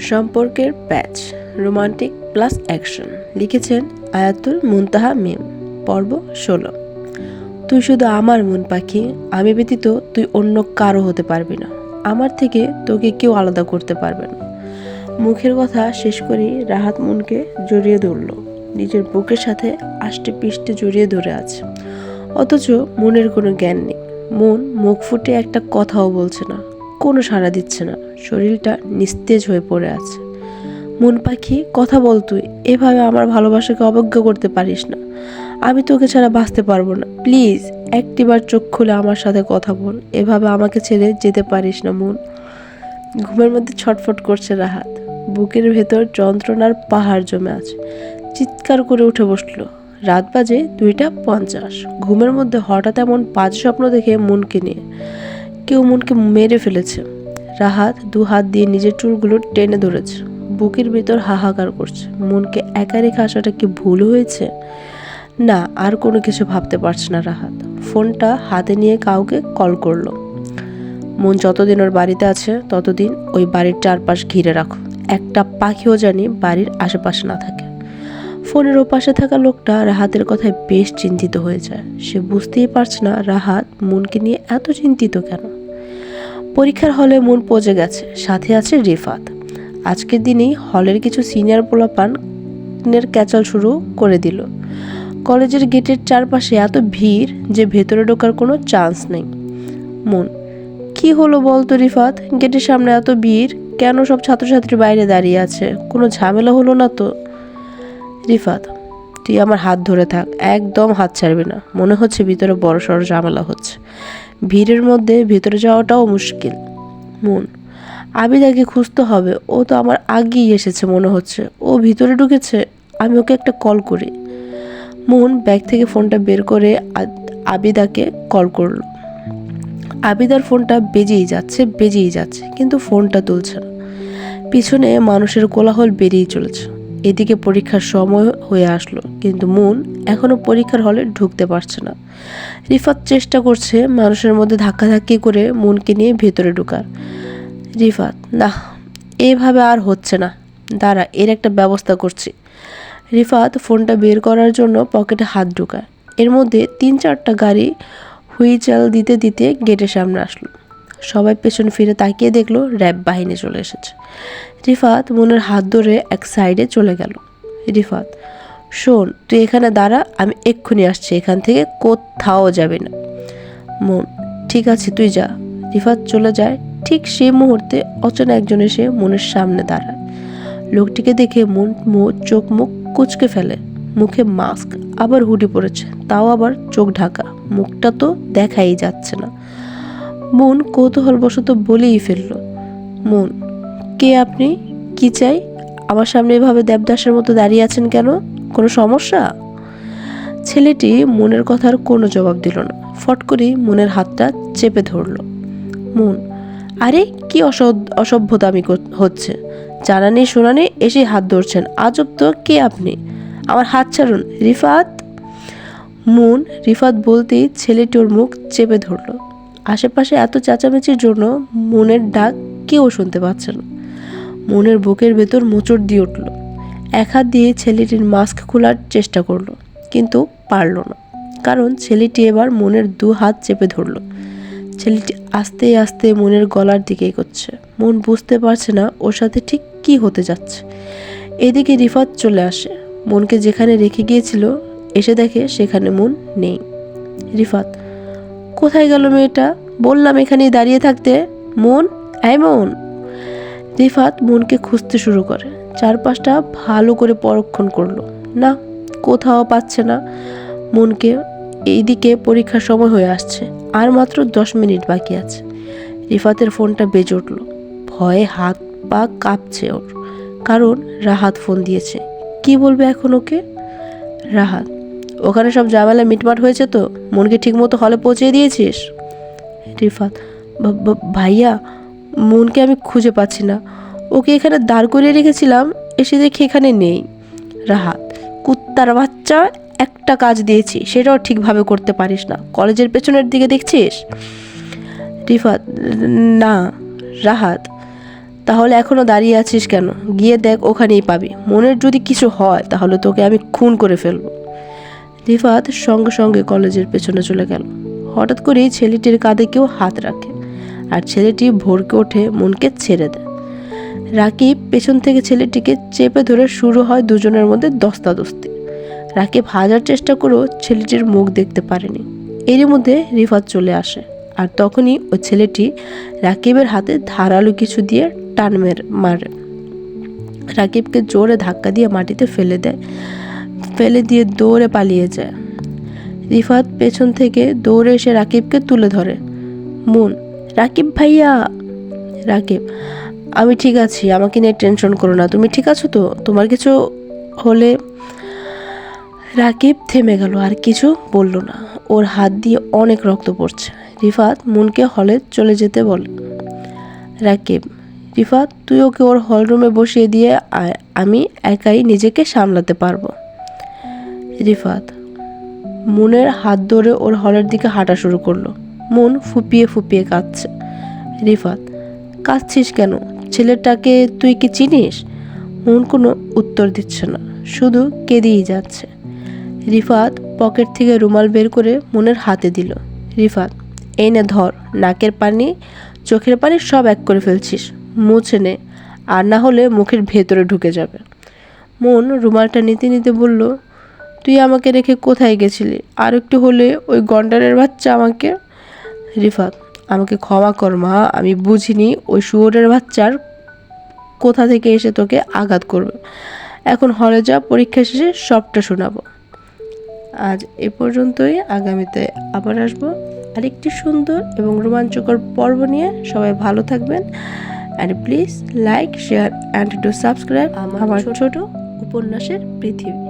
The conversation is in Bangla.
সম্পর্কের প্যাচ, রোমান্টিক প্লাস অ্যাকশন, লিখেছেন আয়াতুল মুনতাহা মিম, পর্ব ষোলো। তুই শুধু আমার মন, পাখি, আমি ব্যতীত তুই অন্য কারও হতে পারবি না। আমার থেকে তোকে কেউ আলাদা করতে পারবে না। মুখের কথা শেষ করেই রাহাত মনকে জড়িয়ে ধরল। নিজের বুকের সাথে আষ্টে পিষ্টে জড়িয়ে ধরে আছে। অথচ মনের কোনো জ্ঞান নেই। মন মুখ ফুটে একটা কথাও বলছে না। কোনো সাড়া দিচ্ছে না। শরীরটা নিস্তেজ হয়ে পড়ে আছে। মন পাখি, কথা বল তুই, এভাবে আমার ভালোবাসাকে অবজ্ঞা করতে পারিস না। আমি তোকে ছাড়া বাঁচতে পারব না। প্লিজ, একটিবার চোখ খুলে আমার সাথে কথা বল। এভাবে আমাকে ছেড়ে যেতে পারিস না, মন। ঘুমের মধ্যে ছটফট করছে রাহাত। বুকের ভেতর যন্ত্রণার পাহাড় জমে আছে। চিৎকার করে উঠে বসল। রাত বাজে দুইটা পঞ্চাশ। ঘুমের মধ্যে হঠাৎ এমন পাঁচ স্বপ্ন দেখে মনকে নিয়ে। কেউ মনকে মেরে ফেলেছে। রাহাত দু হাত দিয়ে নিজের চুলগুলো টেনে ধরেছে। বুকের ভিতর হাহাকার করছে। মনকে একা রেখে আসাটা কি ভুল হয়েছে? না, আর কোনো কিছু ভাবতে পারছে না রাহাত। ফোনটা হাতে নিয়ে কাউকে কল করল। মন যতদিন ওর বাড়িতে আছে, ততদিন ওই বাড়ির চারপাশ ঘিরে রাখো। একটা পাখিও জানি বাড়ির আশেপাশে না থাকে। ফোনের ওপাশে থাকা লোকটা রাহাতের কথায় বেশ চিন্তিত হয়ে যায়। সে বুঝতেই পারছে না রাহাত মনকে নিয়ে এত চিন্তিত কেন? পরীক্ষার হলে মন পচে গেছে। সাথে আছে রিফাত। আজকের দিনেই হলের কিছু সিনিয়র পোলাপানের ক্যাচাল শুরু করে দিল। কলেজের গেটের চারপাশে এত ভিড় যে ভেতরে ঢোকার কোনো চান্স নেই। মন, কি হলো বলতো রিফাত? গেটের সামনে এত ভিড়, কেন সব ছাত্রছাত্রী বাইরে দাঁড়িয়ে আছে? কোনো ঝামেলা হলো না তো? রিফাত, তুই আমার হাত ধরে থাক, একদম হাত ছাড়বি না। মনে হচ্ছে ভিতরে বড় সড়ো ঝামেলা হচ্ছে। ভিড়ের মধ্যে ভিতরে যাওয়াটাও মুশকিল। মন আবিদাকে খুঁজতে হবে। ও তো আমার আগেই এসেছে মনে হচ্ছে। ও ভিতরে ঢুকেছে, আমি ওকে একটা কল করি। মন ব্যাগ থেকে ফোনটা বের করে আবিদাকে কল করল। আবিদার ফোনটা বেজেই যাচ্ছে বেজেই যাচ্ছে, কিন্তু ফোনটা তুলছে না। পিছনে মানুষের কোলাহল বেরিয়ে চলেছে। এদিকে পরীক্ষার সময় হয়ে আসলো, কিন্তু মন এখনও পরীক্ষার হলে ঢুকতে পারছে না। রিফাত চেষ্টা করছে মানুষের মধ্যে ধাক্কাধাক্কি করে মনকে নিয়ে ভেতরে ঢোকার। রিফাত না এভাবে আর হচ্ছে না। দাঁড়া, এর একটা ব্যবস্থা করছি। রিফাত ফোনটা বের করার জন্য পকেটে হাত ঢোকায়। এর মধ্যে তিন চারটা গাড়ি হুইচাল দিতে দিতে গেটের সামনে আসলো। সবাই পেছন ফিরে তাকিয়ে দেখল র্যাব বাহিনী চলে এসেছে। রিফাত মনের হাত ধরে এক সাইডে চলে গেল। রিফাত, শোন, তুই এখানে দাঁড়া, আমি এক্ষুনি আসছি, এখান থেকে কোথাও যাবে না। মন, ঠিক আছে, তুই যা। রিফাত চলে যায়। ঠিক সেই মুহূর্তে অচেনা একজন এসে মনের সামনে দাঁড়ায়। লোকটিকে দেখে মন চোখ মুখ কুচকে ফেলে। মুখে মাস্ক, আবার হুডি পড়েছে তাও আবার চোখ ঢাকা। মুখটা তো দেখাই যাচ্ছে না। মন কৌতূহলবশত বলেই ফেলল, মন কে আপনি? কি চাই? আমার সামনে এভাবে দেবদাসের মতো দাঁড়িয়ে আছেন কেন? কোনো সমস্যা? ছেলেটি মনের কথার কোনো জবাব দিল না। ফট করে মনের হাতটা চেপে ধরল। মন, আরে কি অসভ্যতামি হচ্ছে? জানা নেই, শোনা নেই, এসে হাত ধরছেন। আজব তো, কে আপনি? আমার হাত ছাড়ুন, রিফাত? মন, রিফাত বলতেই ছেলেটি ওর মুখ চেপে ধরল। আশেপাশে এত চেঁচামেচির জন্য মনের ডাক কেউ শুনতে পাচ্ছে না। মনের বুকের ভেতর মোচড় দিয়ে উঠল। এক হাত দিয়ে ছেলেটির মাস্ক খোলার চেষ্টা করল, কিন্তু পারল না। কারণ ছেলেটি এবার মনের দু হাত চেপে ধরলো। ছেলেটি আস্তে আস্তে মনের গলার দিকে এগোচ্ছে। মন বুঝতে পারছে না ওর সাথে ঠিক কি হতে যাচ্ছে। এদিকে রিফাত চলে আসে। মনকে যেখানে রেখে গিয়েছিল, এসে দেখে সেখানে মন নেই। রিফাত, কোথায় গেল মেয়েটা? বললাম এখানেই দাঁড়িয়ে থাকতে। মন, এই মন। রিফাত মনকে খুঁজতে শুরু করে। চারপাশটা ভালো করে পরক্ষণ করল। না, কোথাও পাচ্ছে না। মনকে এইদিকে পরীক্ষার সময় হয়ে আসছে। আর মাত্র দশ মিনিট বাকি আছে। রিফাতের ফোনটা বেজে উঠল। ভয়ে হাত পা কাঁপছে ওর। কারণ রাহাত ফোন দিয়েছে। কি বলবে এখন ওকে? রাহাত, ওখানে সব ঝামেলা মিটমাট হয়েছে তো? মনকে ঠিকমতো হলে পৌঁছে দিয়েছিস? রিফাত, "ভা- ভা- ভাইয়া মনকে আমি খুঁজে পাচ্ছি না। ওকে এখানে দাঁড় করিয়ে রেখেছিলাম, এসে দেখি এখানে নেই। রাহাত, কুত্তার বাচ্চা, একটা কাজ দিয়েছি, সেটাও ঠিকভাবে করতে পারিস না। কলেজের পেছনের দিকে দেখছিস? রিফাত, না। রাহাত, তাহলে এখনও দাঁড়িয়ে আছিস কেন? গিয়ে দেখ, ওখানেই পাবি। মনের যদি কিছু হয়, তাহলে তোকে আমি খুন করে ফেলব। রিফাত সঙ্গে সঙ্গে কলেজের পেছনে চলে গেল। হঠাৎ করেই ছেলেটির কাঁধে কেউ হাত রাখে। আর ছেলেটি ভোরকে ওঠে মনকে ছেড়ে দেয়। রাকিব পেছন থেকে ছেলেটিকে চেপে ধরে শুরু হয় দুজনের মধ্যে দস্তাদস্তি। রাকিব হাজার চেষ্টা করেও ছেলেটির মুখ দেখতে পারেনি। এরই মধ্যে রিফাত চলে আসে আর তখনই ওই ছেলেটি রাকিবের হাতে ধারালো কিছু দিয়ে টান মের, মারে। রাকিবকে জোরে ধাক্কা দিয়ে মাটিতে ফেলে দেয়, ফেলে দিয়ে দৌড়ে পালিয়ে যায়। রিফাত পেছন থেকে দৌড়ে এসে রাকিবকে তুলে ধরে। মুন রাকিব ভাইয়া, রাকিব, আমি ঠিক আছি, আমাকে নিয়ে টেনশন করো না। তুমি ঠিক আছো তো? তোমার কিছু হলে রাকিব থেমে গেল, আর কিছু বলল না। ওর হাত দিয়ে অনেক রক্ত পড়ছে। রিফাত মুনকে হলে চলে যেতে বলে। রাকিব, রিফাত, তুই ওকে ওর হল রুমে বসিয়ে দিয়ে আমি একাই নিজেকে সামলাতে পারব। রিফাত, মুনের হাত ধরে ওর হলের দিকে হাঁটা শুরু করল। মুন ফুপিয়ে ফুপিয়ে কাঁদছে। রিফাত, কাঁদছিস কেন? ছেলেটাকে তুই কি চিনিস? মন কোনো উত্তর দিচ্ছে না, শুধু কেঁদেই যাচ্ছে। রিফাত পকেট থেকে রুমাল বের করে মনের হাতে দিল। রিফাত, এই নে ধর, নাকের পানি, চোখের পানি সব এক করে ফেলছিস, মুছে নে, আর না হলে মুখের ভেতরে ঢুকে যাবে। মন রুমালটা নিতে নিতে বলল, তুই আমাকে রেখে কোথায় গেছিলি? আর একটু হলে ওই গন্ডারের বাচ্চা আমাকে রিফাত আমাকে ক্ষমা কর মা আমি বুঝিনি ওই শুয়োরের বাচ্চার কোথা থেকে এসে তোকে আঘাত করবে। এখন হলে যা পরীক্ষা শেষে সবটা শোনাবো। আজ এ পর্যন্তই আগামীতে আবার আসব আরেকটি সুন্দর এবং রোমাঞ্চকর পর্ব নিয়ে। সবাই ভালো থাকবেন and please like share and do subscribe আমার ছোট উপন্যাসের পৃথিবী।